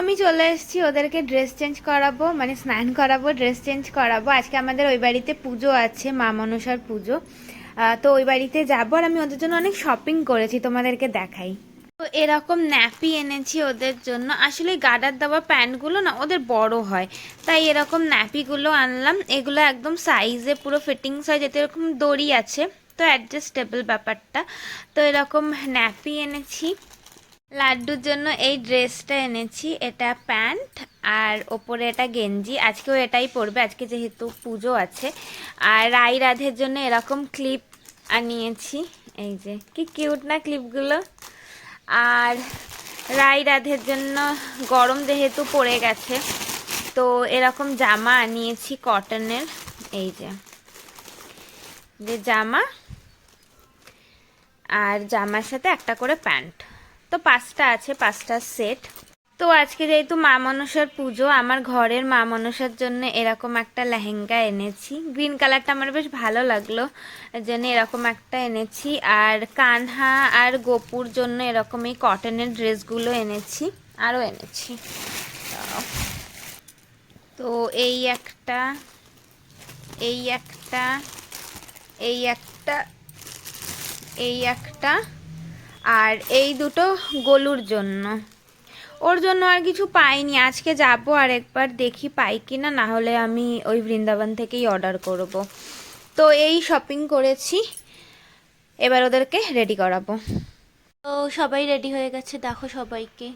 আমি চলে এসেছি, ওদেরকে ড্রেস চেঞ্জ করাবো মানে স্নান করাবো ড্রেস চেঞ্জ করাবো। আজকে আমাদের ওই বাড়িতে পুজো আছে, মা মনসার পুজো। তো ওই বাড়িতে যাব আর আমি ওদের জন্য অনেক শপিং করেছি, তোমাদেরকে দেখাই। তো এরকম ন্যাপি এনেছি ওদের জন্য। আসলে গার্ডার দেওয়া প্যান্টগুলো না ওদের বড় হয়, তাই এরকম ন্যাপিগুলো আনলাম। এগুলো একদম সাইজে পুরো ফিটিংস হয় যেতে এরকম দড়ি আছে, তো অ্যাডজাস্টেবল ব্যাপারটা। তো এরকম ন্যাপি এনেছি। লাড্ডুর জন্য এই ড্রেসটা এনেছি। এটা প্যান্ট আর ওপরে এটা গেঞ্জি। আজকেও এটাই পরবে। আজকে যেহেতু পুজো আছে। আর রাই রাধের জন্য এরকম ক্লিপ আনিয়েছি। এই যে, কি কিউট না ক্লিপগুলো? আর রাই রাধের জন্য গরম যেহেতু পড়ে গেছে, তো এরকম জামা আনিয়েছি কটনের। এই যে যে জামা আর জামার সাথে একটা করে প্যান্ট। তো পাঁচটা আছে, পাঁচটা সেট তো আজকে যেহেতু মা মনসার পুজো, আমার ঘরের মা মনসার জন্য এরকম একটা লেহেঙ্গা এনেছি। গ্রিন কালারটা আমার বেশ ভালো লাগল জন্য এরকম একটা এনেছি। আর কানহা আর গোপুর জন্য এরকম এই কটনের ড্রেসগুলো এনেছি, আরও এনেছি। তো এই একটা এই একটা এই একটা এই একটা আর এই দুটো গলুর জন্য। ওর জন্য আর কিছু পাইনি। আজকে যাব আর একবার দেখি পাই কি না হলে আমি ওই বৃন্দাবন থেকেই অর্ডার করব। তো এই শপিং করেছি। এবার ওদেরকে রেডি করাবো। তো সবাই রেডি হয়ে গেছে। দেখো সবাইকে।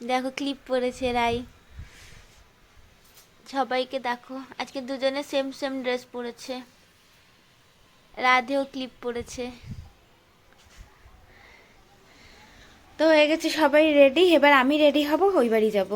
দেখো ক্লিপ পরেছে রাই। সবাইকে দেখো। আজকে দুজনে সেম সেম ড্রেস পরেছে। রাধেও ক্লিপ পরেছে। তো হয়ে গেছে সবাই রেডি এবার আমি রেডি হব ওই বাড়ি যাব।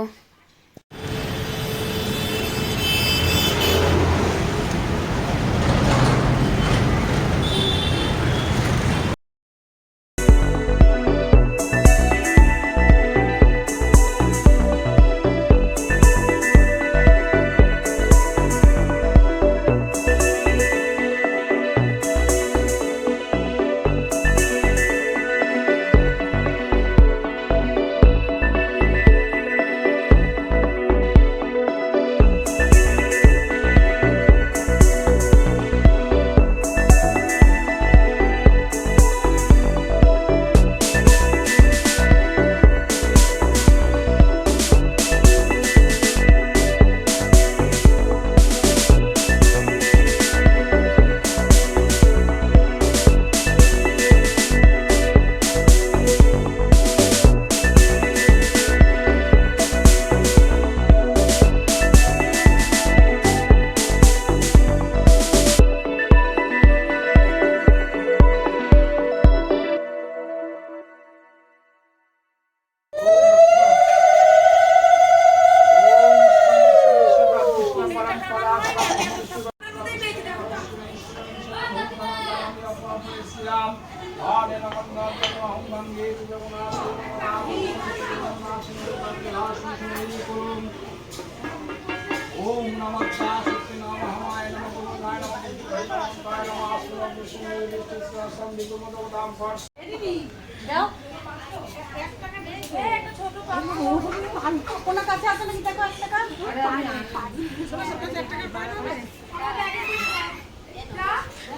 বিষ্ণু সন্দিকুমদাম ফার্স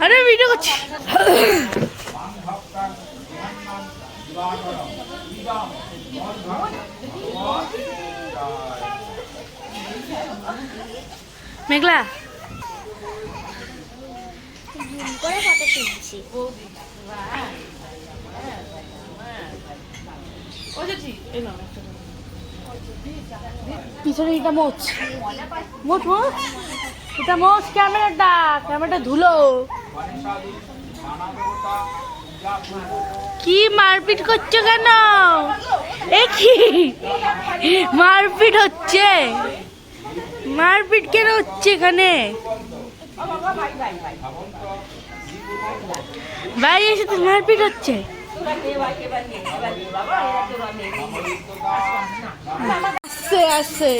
আরে ভিডিও করছি। ইদম অর্ধ মেঘলা। পিছনে এটা মোচ। মোচ মোচ। এটা মোচ, ক্যামেরাটা। ক্যামেরাটা ধুলো। কি মারপিট করছ কেন? এ কি? মারপিট হচ্ছে। মারপিট কেন হচ্ছে এখানে? বাইরে এসে তো মারপিট হচ্ছে? আসছে আসছে।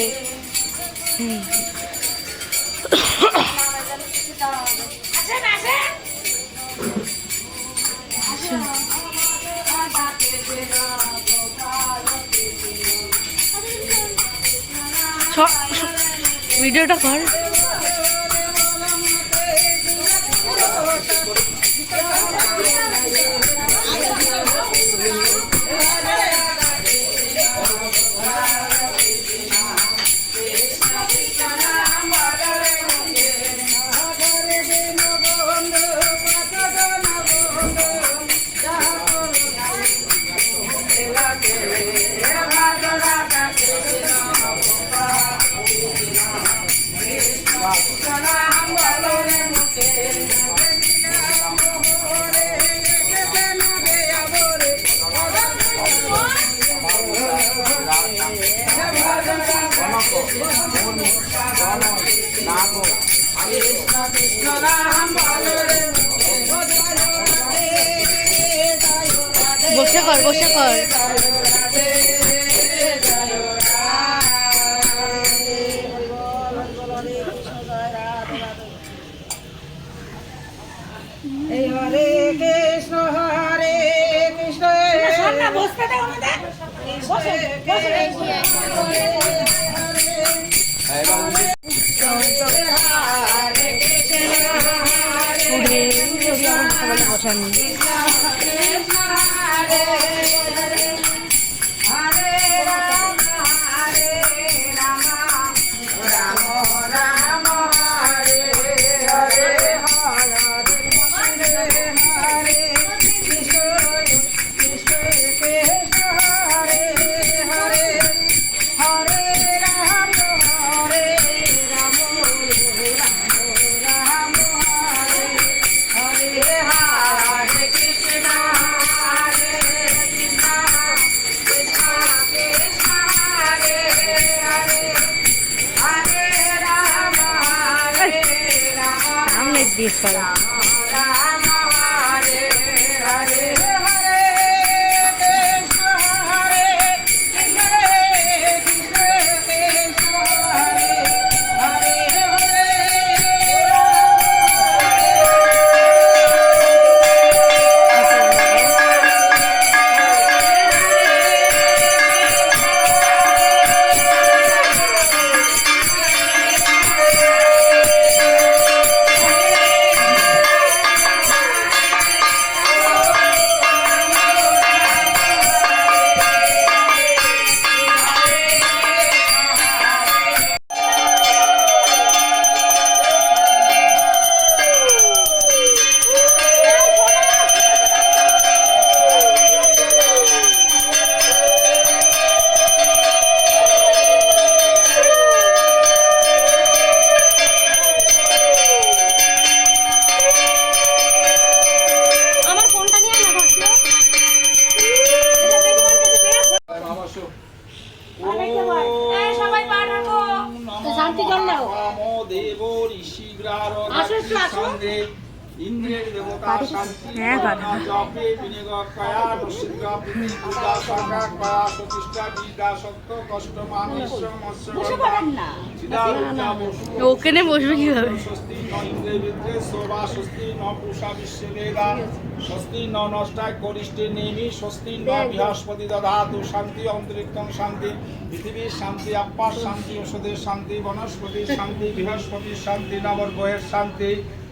ভিডিওটা কর। বসে কর হরে কৃষ্ণ হরে কৃষ্ণ কর আমার স্বস্তি ন পুষা বিশ্বে বেদা স্বস্তি ন নষ্টায় করিষ্ঠে নেমি স্বস্তি ন বৃহস্পতি দধাতু শান্তি অন্তরিক্ষং শান্তি পৃথিবীর শান্তি আপ্পার শান্তি ওষুধের শান্তি বনস্পতির শান্তি বৃহস্পতির শান্তি নবগ্রহের শান্তি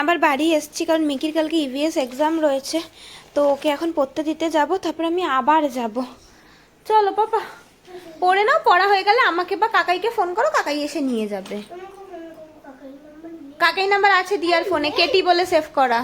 আবার বাড়ি এসেছি কারণ মিকির কালকে ইভিএস এক্সাম রয়েছে তো ওকে এখন পড়তে দিতে যাব তারপর আমি আবার যাব। চলো পাপা পড়ে নাও পড়া হয়ে গেলে আমাকে বা কাকাইকে ফোন করো কাকাই এসে নিয়ে যাবে। কাকাই নাম্বার আছে দিয়ার ফোনে কেটি বলে সেভ করা।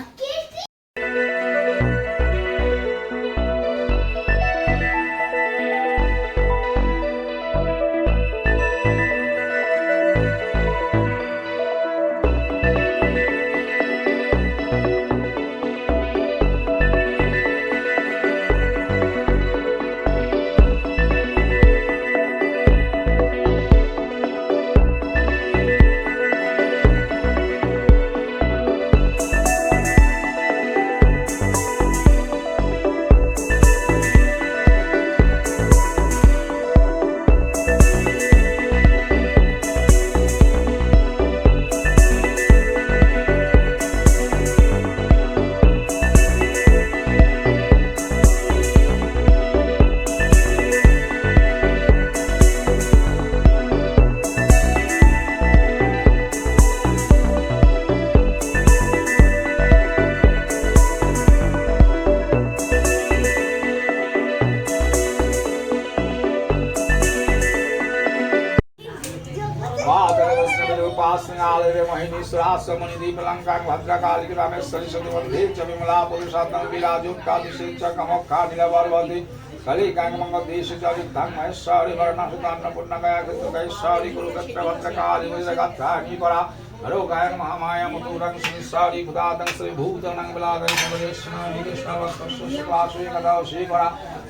महिनी सुरास मणि दीप लंका भद्रकाली रामेश्वरी सती वंदे च विमला पुरुषात्म विराजोत्कादिशे च कमोक्खा नीलवर्वती कली कांगमंग देश च युद्धं महेश्वरी वर्णसुतान्न पुण्यगया कृतगैश्वरी कुरुक्षेत्र भद्रकाली विजयगात्राणि परा हरो गायन महामाया मुतुरं संसारी भूतातं श्री भूतनं बलादं समदेशनं कृष्ण वस्तु शुक्लाशु कदा श्रीपरा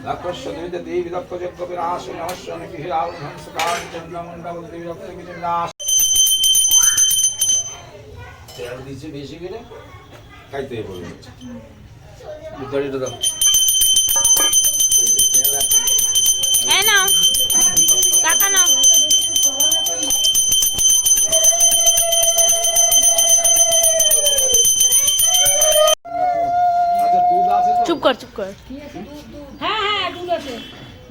लक्ष्य द्विज देवी दत्त जग विनाश नमस्व निखिल তেল দিচ্ছে বেশি করে খাইতে বলবে। গাড়িটা দাও।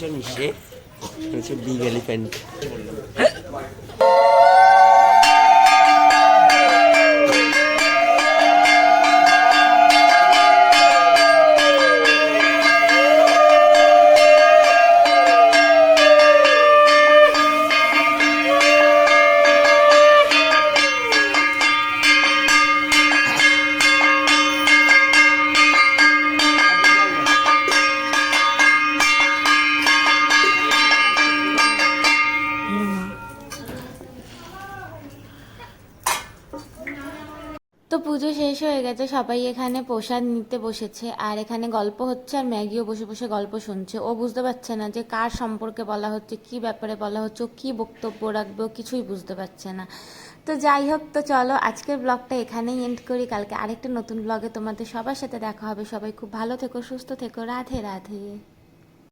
Monsieur Michel, Monsieur Big Elephant. পুজো শেষ হয়ে গেছে, সবাই এখানে প্রসাদ নিতে বসেছে, আর এখানে গল্প হচ্ছে আর ম্যাগিও বসে বসে গল্প শুনছে। ও বুঝতে পারছে না যে কার সম্পর্কে বলা হচ্ছে, কি ব্যাপারে বলা হচ্ছে কী বক্তব্য রাখবে কিছুই বুঝতে পারছে না। তো যাই হোক, তো চলো আজকের ব্লগটা এখানেই এন্ড করি। কালকে আরেকটা নতুন ব্লগে তোমাদের সবার সাথে দেখা হবে। সবাই খুব ভালো থেকো, সুস্থ থেকো। রাধে রাধে।